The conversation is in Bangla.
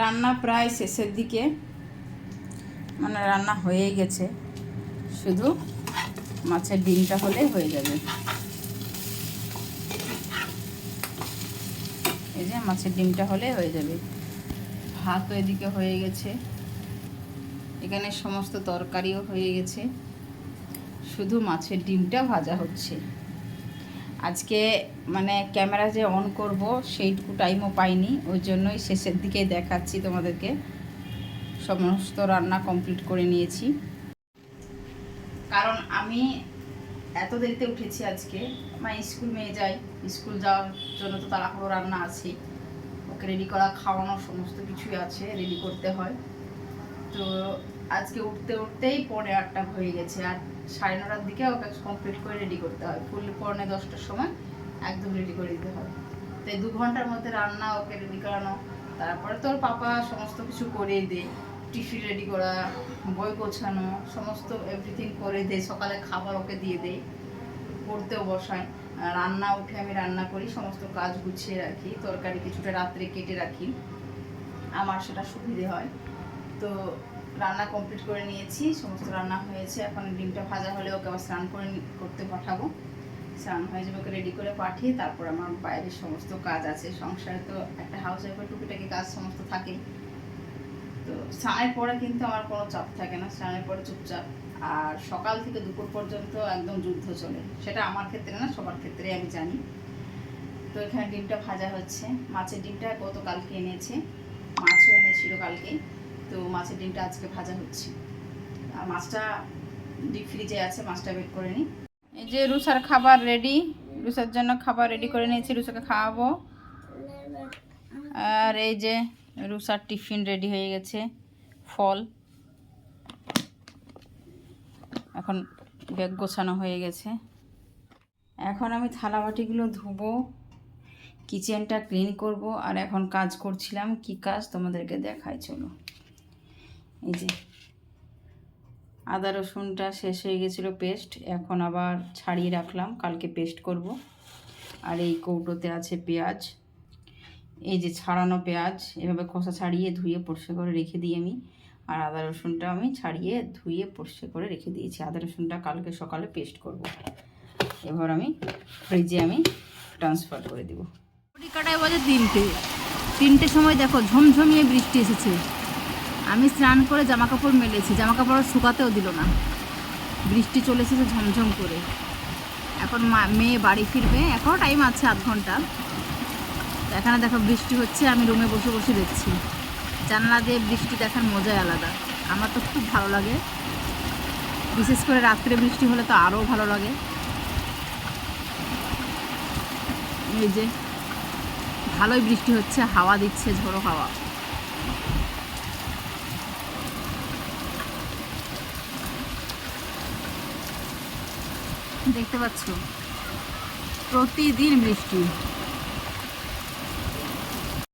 রান্না প্রায় শেষের দিকে মানে রান্না হয়েই গেছে। শুধু মাছের ডিমটা হলে হয়ে যাবে। এই যে মাছের ডিমটা হলে হয়ে যাবে। ভাতও এদিকে হয়ে গেছে। এখানে সমস্ত তরকারিও হয়ে গেছে। শুধু মাছের ডিমটা ভাজা হচ্ছে। আজকে মানে ক্যামেরা যে অন করব, সেইটুকু টাইমও পাইনি, ওই জন্যই শেষের দিকে দেখাচ্ছি তোমাদেরকে। সমস্ত রান্না কমপ্লিট করে নিয়েছি। কারণ আমি এত দেরিতে উঠেছি আজকে, আমার স্কুল মেয়ে যাই স্কুল যাওয়ার জন্য তো তাড়াহুড়ো রান্না আছে। ওকে রেডি করা, খাওয়ানো, সমস্ত কিছুই আছে রেডি করতে হয়। তো আজকে উঠতে উঠতেই পৌনে আটটা হয়ে গেছে, আর সাড়ে নটার দিকে ওকে কমপ্লিট করে রেডি করতে হয়। ফুল পৌনে দশটার সময় একদম রেডি করে দিতে হয়। তো দু ঘণ্টার মধ্যে রান্না ওকে রেডি করানো, তারপরে তোর পাপা সমস্ত কিছু করে দেয়। টিফিন রেডি করা, বই গোছানো, সমস্ত এভরিথিং করে দেয়। সকালে খাবার ওকে দিয়ে দেয়, পড়তেও বসায়। রান্না উঠে আমি রান্না করি, সমস্ত কাজ গুছিয়ে রাখি, তরকারি কিছুটা রাত্রে কেটে রাখি। আমার সেটা সুবিধে হয়। তো রান্না কমপ্লিট করে নিয়েছি, সমস্ত রান্না হয়েছে। এখন ডিমটা ভাজা হলে ওকে আবার স্নান করে করতে পাঠাবো। স্নান হয়ে যাবে ওকে রেডি করে পাঠিয়ে তারপর আমার বাইরের সমস্ত কাজ আছে। সংসারে তো একটা হাউস ওয়াইফের টুকিটাকি কাজ সমস্ত থাকে। তো স্নানের পরে কিন্তু আমার কোনো চাপ থাকে না। স্নানের পরে চুপচাপ। আর সকাল থেকে দুপুর পর্যন্ত একদম যুদ্ধ চলে। সেটা আমার ক্ষেত্রে না, সবার ক্ষেত্রে আমি জানি। তো এখানে ডিমটা ভাজা হচ্ছে। মাছের ডিমটা গতকালকে এনেছে। মাছও এনেছিল কালকে। তো মাছের ডিমটা আজকে ভাজা হচ্ছে। আর মাছটা ডিপ ফ্রিজে আছে, মাছটা বের করে নিই। এই যে রুসার খাবার রেডি, রুসার জন্য খাবার রেডি করে নিয়েছি, রুসাকে খাওয়াবো। আর এই যে রুসার টিফিন রেডি হয়ে গেছে, ফল। এখন ব্যাগ গোছানো হয়ে গেছে। এখন আমি থালা বাটিগুলো ধুবো, কিচেনটা ক্লিন করব, আর এখন কাজ করছিলাম, কি কাজ তোমাদেরকে দেখাই, চলো। এই যে। আদা রসুনটা শেষ হয়ে গেছিল পেস্ট, এখন আবার ছাড়িয়ে রাখলাম, কালকে পেস্ট করব। আর এই কৌটোতে আছে পেঁয়াজ, এই যে ছাড়ানো পেঁয়াজ, এভাবে খোসা ছাড়িয়ে ধুয়ে পরিষ্কার করে রেখে দিই আমি। আর আদা রসুনটা আমি ছাড়িয়ে ধুয়ে পরিষ্কার করে রেখে দিয়েছি। আদা রসুনটা কালকে সকালে পেস্ট করব। এবার আমি ফ্রিজে আমি ট্রান্সফার করে দেবো। কাটায় বাজে তিনটে। তিনটের সময় দেখো ঝমঝমিয়ে বৃষ্টি এসেছে। আমি স্নান করে জামা কাপড় মেলেছি জামা কাপড় শুকাতেও দিল না। বৃষ্টি চলে এসেছে ঝমঝম করে। এখন মেয়ে বাড়ি ফিরবে এখনও টাইম আছে আধ ঘণ্টা। এখানে দেখো বৃষ্টি হচ্ছে, আমি রুমে বসে বসে দেখছি। জানলা দিয়ে বৃষ্টি দেখার মজাই আলাদা। আমার তো খুব ভালো লাগে। বিশেষ করে রাত্রে বৃষ্টি হলে তো আরও ভালো লাগে। এই যে, ভালোই বৃষ্টি হচ্ছে, হাওয়া দিচ্ছে, ঝোড়ো হাওয়া। দেখতে পাচ্ছ? প্রতিদিন বৃষ্টি।